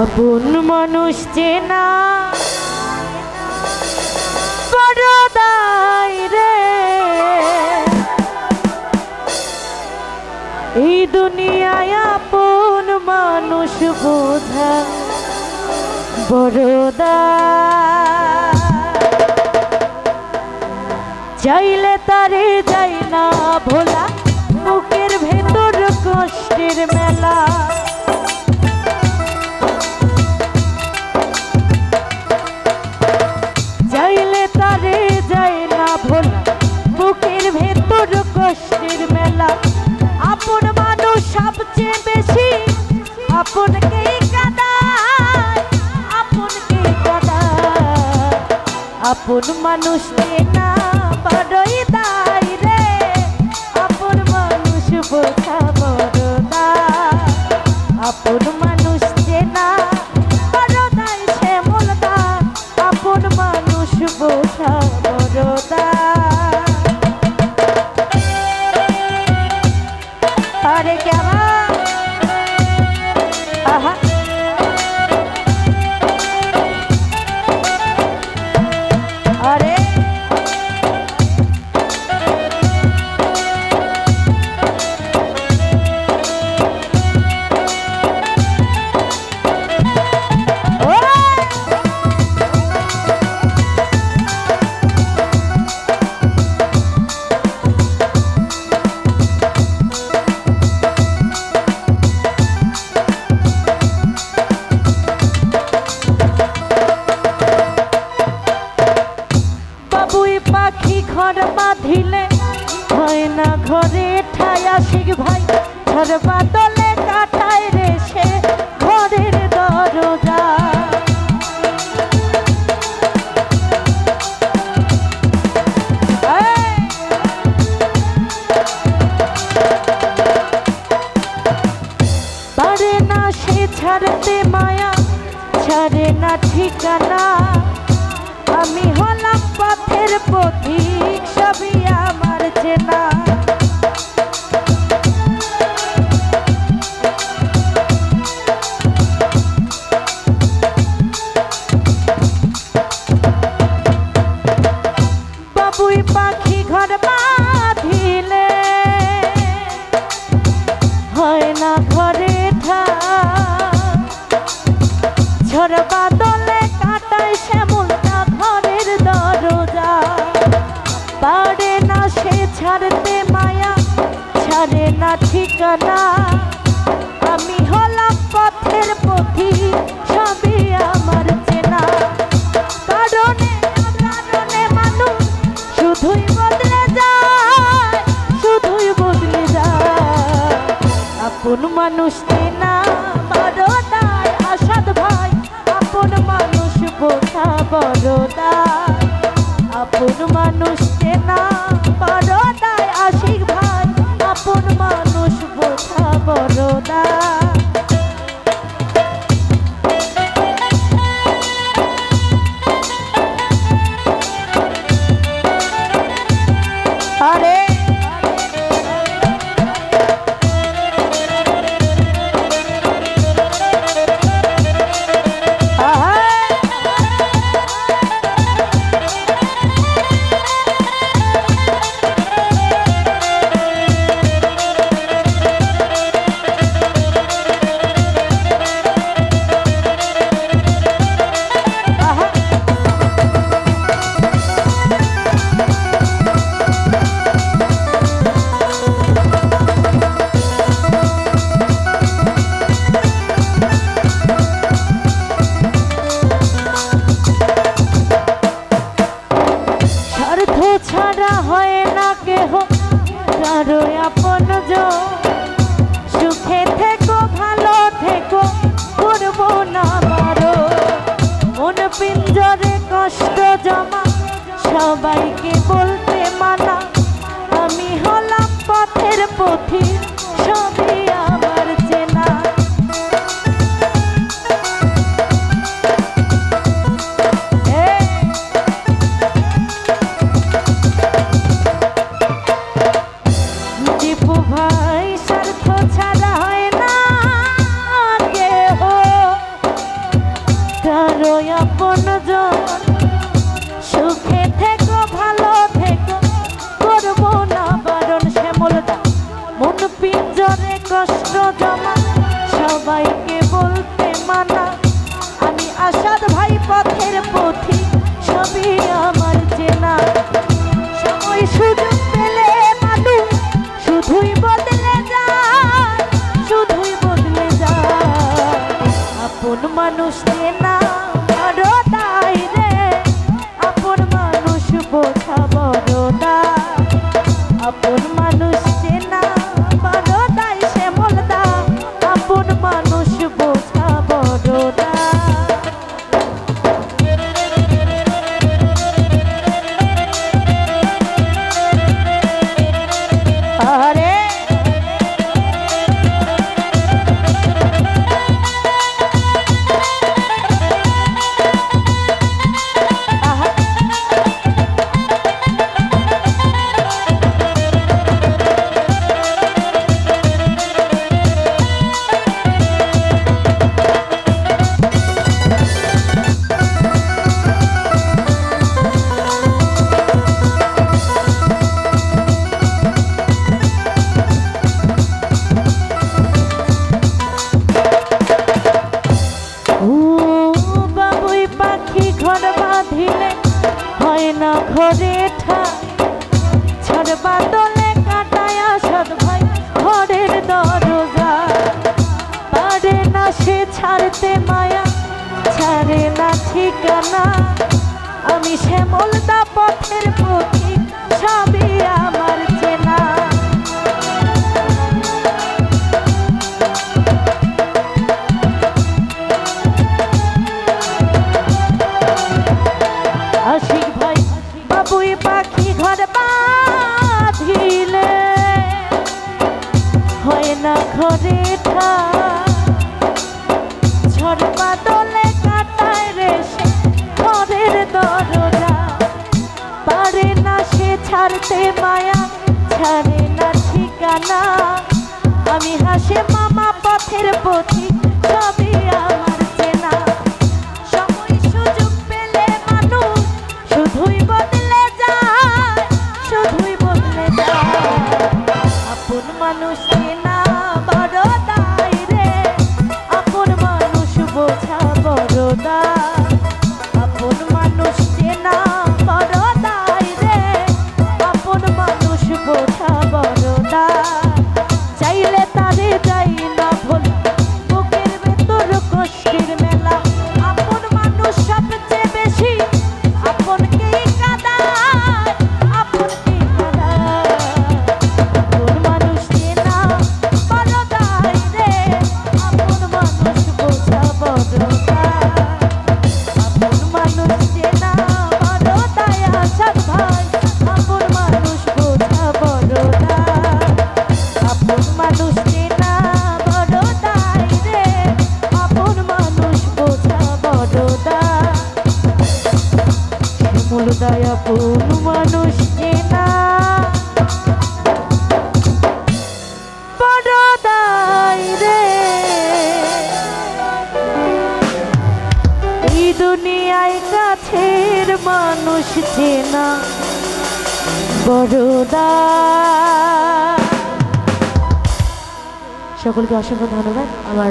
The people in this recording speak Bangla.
আপন মানুষ চেনা। বড় রে। এই দুনিয়ায় আপন মানুষ বোঝা বড় দায় চাইলে তারে যাই না ভোলা বুকের ভেতর কষ্টের মেলা। আপন মানুষ না বড়ই দায় রে। আপন মানুষ বোঝা বড় দায় আপন মানুষ ছাড়তে মায়া ছাড়ে না ঠিকানা। আমি হলাম পথের পথিক সবই আমার চেনা। ঠিকানা? আমি হলাম পথের পথি, সবই আমার চেনা। কারণে কারণে মানুষ, শুধুই বদলে যায়, শুধুই বদলে যায়। আপন মানুষ চেনা বড় দায় আসাদ ভাই। আপন মানুষ বোঝা বড় দায় আপন মানুষ চেনা জমা, সবাইকে বলতে মানা, আমি হলাম পথের পথি সবই আমার চেনা। দীপু ভাই, স্বার্থ ছাড়া না কেহ। আপন সুখে থেকো, ভালো কষ্ট জমা। সবাইকে বলতে মানা। আমি আসাদ ভাই পথের পথি সবই আমার চেনা। সময় ভাই। ঘরের না সে ছাড়তে মায়া ছাড়ে না ঠিকানা। আমি পথের পথি সবই আমার ছাড়তে মায়া ছাড়ে না ঠিকানা। আমি হাসে মামা পথের পথি সবই আমার চেনা। সময় সুযোগ পেলে মানুষ শুধুই বদলে মানুষ চেনা রে। দুনিয়ায় মানুষ চেনা সকলকে অসংখ্য ধন্যবাদ। আমার